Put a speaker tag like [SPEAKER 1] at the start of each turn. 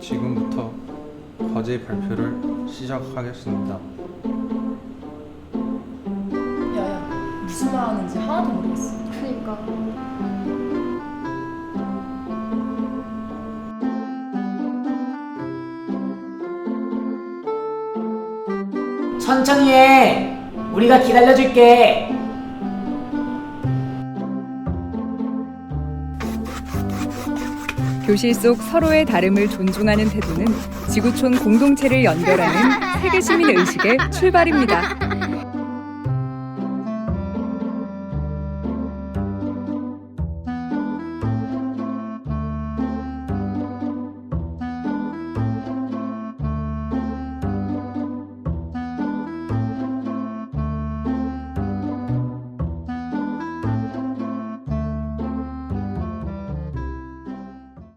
[SPEAKER 1] 지금부터 과제 발표를 시작하겠습니다.
[SPEAKER 2] 야야 무슨 말 하는지 하나도 모르겠어
[SPEAKER 3] 그니까
[SPEAKER 4] 천천히 해. 우리가 기다려줄게.
[SPEAKER 5] 교실 속 서로의 다름을 존중하는 태도는 지구촌 공동체를 연결하는 세계 시민 의식의 출발입니다.